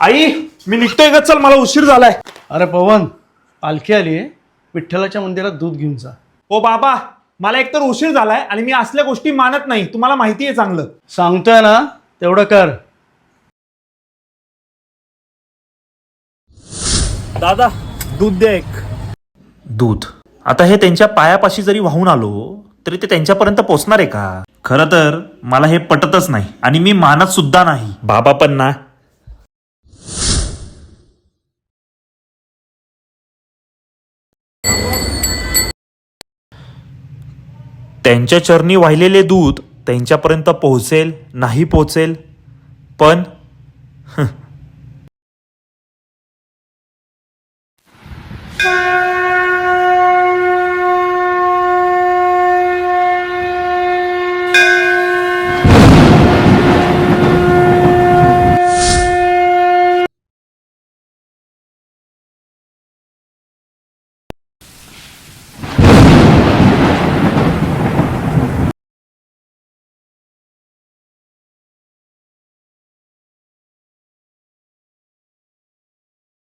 आई मी निघतोय का चल मला उशीर झालाय. अरे पवन पालखी आली आहे. विठ्ठलाच्या मंदिरात दूध घेऊन जा. ओ बाबा मला एकतर उशीर झालाय आणि मी असल्या गोष्टी मानत नाही. तुम्हाला माहिती आहे चांगलं. सांगतोय ना तेवढं कर. दादा दूध दे एक. दूध. आता हे त्यांच्या पायापाशी जरी वाहून आलो तरी ते त्यांच्यापर्यंत पोचणार आहे का? खरं तर मला हे पटतच नाही आणि मी मानत सुद्धा नाही. बाबा पण ना त्यांच्या चरणी वाहिलेले दूध त्यांच्यापर्यंत पोहोचेल नाही पोहोचेल. पण